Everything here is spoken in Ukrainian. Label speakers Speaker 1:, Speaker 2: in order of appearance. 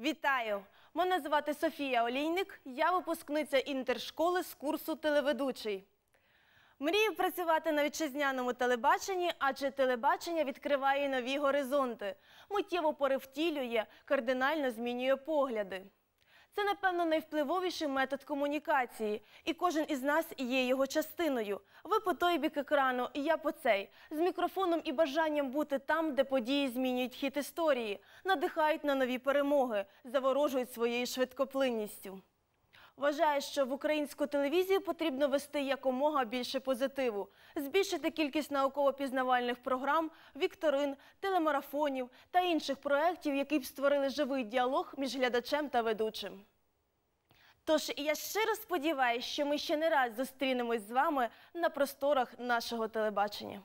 Speaker 1: Вітаю! Мене звати Софія Олійник. Я випускниця інтершколи з курсу телеведучий. Мрію працювати на вітчизняному телебаченні, адже телебачення відкриває нові горизонти, миттєво перевтілює, кардинально змінює погляди. Це, напевно, найвпливовіший метод комунікації, і кожен із нас є його частиною. Ви по той бік екрану, і я по цей, з мікрофоном і бажанням бути там, де події змінюють хід історії, надихають на нові перемоги, заворожують своєю швидкоплинністю. Вважаю, що в українську телевізію потрібно вести якомога більше позитиву, збільшити кількість науково-пізнавальних програм, вікторин, телемарафонів та інших проєктів, які б створили живий діалог між глядачем та ведучим. Тож я щиро сподіваюся, що ми ще не раз зустрінемось з вами на просторах нашого телебачення.